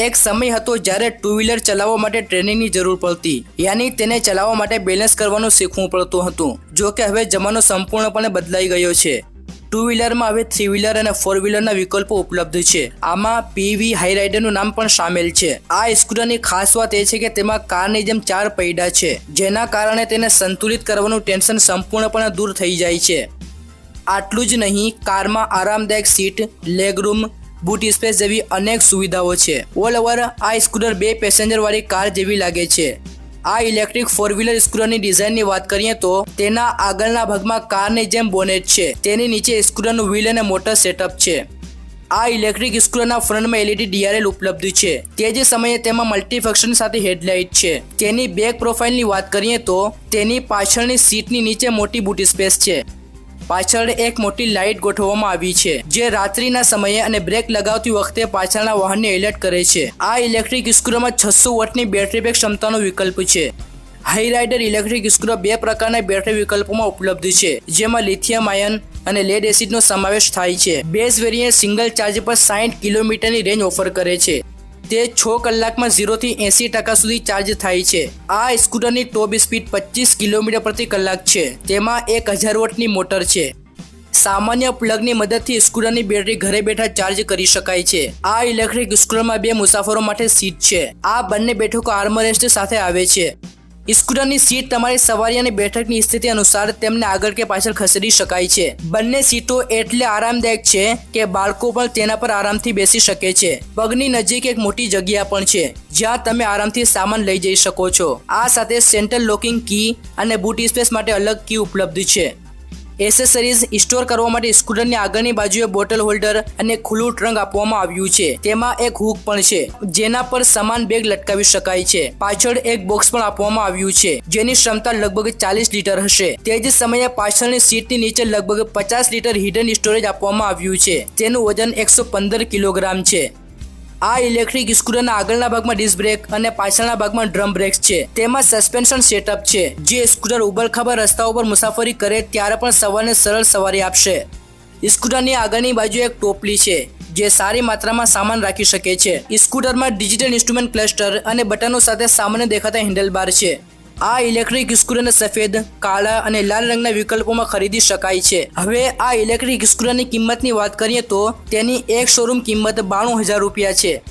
એક સમય હતો જ્યારે ટુ વ્હીલર ચલાવવા માટે ટ્રેનિંગની જરૂર પડતી. યાની તેને ચલાવવા માટે બેલેન્સ કરવાનું શીખવું પડતું હતું, જો કે હવે જમાનો સંપૂર્ણપણે બદલાઈ ગયો છે. ટુ વ્હીલરમાં હવે થ્રી વ્હીલર અને ફોર વ્હીલરના વિકલ્પો ઉપલબ્ધ છે. આમાં પીવી હાઈ રાઇડરનું નામ પણ સામેલ છે. આ સ્કૂટરની ખાસ વાત એ છે કે તેમાં કારની જેમ ચાર પૈડા છે, જેના કારણે તેને સંતુલિત કરવાનું ટેન્શન સંપૂર્ણપણે દૂર થઈ જાય છે. આટલું જ નહીં, કારમાં આરામદાયક સીટ લેગરૂમ બૂટ સ્પેસ જેવી અનેક સુવિધાઓ છે. ઓલ ઓવર આ સ્કૂટર બે પેસેન્જર વાળી કાર જેવી લાગે છે. આ ઇલેક્ટ્રિક ફોર વ્હીલર સ્કૂટરની ડિઝાઇનની વાત કરીએ તો તેના આગળના ભાગમાં કારની જેમ બોનેટ છે. તેની નીચે સ્કૂટરનું વ્હીલ અને મોટર સેટઅપ છે. આ ઇલેક્ટ્રિક સ્કૂટરના ફ્રન્ટમાં એલઈડી ડીઆરએલ ઉપલબ્ધ છે. તે જ સમયે તેમાં મલ્ટીફંક્શન સાથે હેડલાઇટ છે. તેની બેક પ્રોફાઇલની વાત કરીએ તો તેની પાછળની સીટની નીચે મોટી બૂટ સ્પેસ છે. પાછળ એક મોટી લાઇટ ગોઠવવામાં આવી છે, જે રાત્રિના સમયે અને બ્રેક લગાવતી વખતે પાછળના વાહનને એલર્ટ કરે છે. આ ઇલેક્ટ્રિક સ્કૂટરમાં છસો વોટની બેટરી બેક ક્ષમતાનો વિકલ્પ છે. હાઈ રાઇડર ઇલેક્ટ્રિક સ્કૂટર બે પ્રકારના બેટરી વિકલ્પોમાં ઉપલબ્ધ છે, જેમાં લિથિયમ આયન અને લેડ એસિડનો સમાવેશ થાય છે. બેઝ વેરિયન્ટ સિંગલ ચાર્જ પર સાઠ કિલોમીટરની રેન્જ ઓફર કરે છે. તે છ કલાકમાં ઝીરોથી એંસી ટકા સુધી ચાર્જ થાય છે. આ સ્કૂટરની ટોપ સ્પીડ પચીસ કિલોમીટર પ્રતિ કલાક છે. તેમાં એક હજાર વોટની મોટર છે. સામાન્ય પ્લગની મદદથી સ્કૂટરની બેટરી ઘરે બેઠા ચાર્જ કરી શકાય છે. આ ઇલેક્ટ્રિક સ્કૂટરમાં બે મુસાફરો માટે સીટ છે. આ બંને બેઠકો આર્મરેસ્ટ સાથે આવે છે. સ્કૂટરની સીટ તમારી સવારી અને બેઠકની સ્થિતિ અનુસાર તેમને આગળ કે પાછળ ખસેડી શકાય છે. બંને સીટો એટલે આરામદાયક છે કે બાળકો પણ તેના પર આરામથી બેસી શકે છે. પગની નજીક એક મોટી જગ્યા પણ છે, જ્યાં તમે આરામથી સામાન લઈ જઈ શકો છો. આ સાથે સેન્ટ્રલ લોકિંગ કી અને બૂટ સ્પેસ માટે અલગ કી ઉપલબ્ધ છે. એસેસરીઝ સ્ટોર કરવા માટે સ્કૂટરની આગળની બાજુએ બોટલ હોલ્ડર અને ખુલ્લું ટ્રંક આપવામાં આવ્યું છે. તેમાં એક હુક પણ છે, જેના પર સમાન બેગ લટકાવી શકાય છે. પાછળ એક બોક્સ પણ આપવામાં આવ્યું છે, જેની ક્ષમતા લગભગ ચાલીસ લીટર હશે. તે જ સમયે પાછળની સીટની નીચે લગભગ પચાસ લીટર હિડન સ્ટોરેજ આપવામાં આવ્યું છે તેનું વજન એકસો પંદર કિલોગ્રામ છે. આ ઇલેક્ટ્રિક સ્કૂટરના આગળના ભાગમાં ડિસ્ક બ્રેક અને પાછળના ભાગમાં ડ્રમ બ્રેક્સ છે. તેમાં સસ્પેન્શન સેટઅપ છે. જે સ્કૂટર ઉબડખાબડ રસ્તાઓ પર મુસાફરી કરે ત્યારે પણ સવારને સરળ સવારી આપશે. સ્કૂટરની આગળની બાજુ એક ટોપલી છે, જે સારી માત્રામાં સામાન રાખી શકે છે. સ્કૂટરમાં ડિજિટલ ઇન્સ્ટ્રુમેન્ટ ક્લસ્ટર અને બટનો સાથે સામાન્ય દેખાતા હેન્ડલબાર છે. આ ઇલેક્ટ્રિક સ્કૂટરને સફેદ, કાળા અને લાલ રંગના વિકલ્પોમાં ખરીદી શકાય છે. હવે આ ઇલેક્ટ્રિક સ્કૂટરની કિંમતની વાત કરીએ તો તેની એક શોરૂમ કિંમત બાણું હજાર રૂપિયા છે.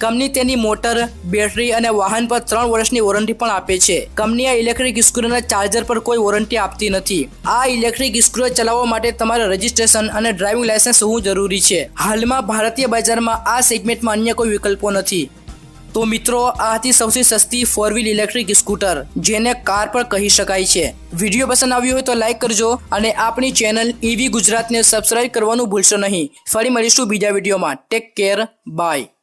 કંપની તેની મોટર, બેટરી અને વાહન પર ત્રણ વર્ષની વોરંટી પણ આપે છે. કંપની આ ઇલેક્ટ્રિક સ્કૂટરના ચાર્જર પર કોઈ વોરંટી આપતી નથી. આ ઇલેક્ટ્રિક સ્કૂટર ચલાવવા માટે તમારે રજિસ્ટ્રેશન અને ડ્રાઇવિંગ લાયસન્સ હોવું જરૂરી છે. હાલમાં ભારતીય બજારમાં આ સેગમેન્ટમાં અન્ય કોઈ વિકલ્પો નથી. તો મિત્રો આ હતી સૌથી સસ્તી ફોર વ્હીલ ઇલેક્ટ્રિક સ્કૂટર જેને કાર પણ કહી શકાય છે. વીડિયો પસંદ આવ્યો હોય તો લાઈક કરજો અને આપણી ચેનલ ઈવી ગુજરાતને સબસ્ક્રાઇબ કરવાનું ભૂલશો નહીં. ફરી મળીશું બીજા વિડીયોમાં. Take care bye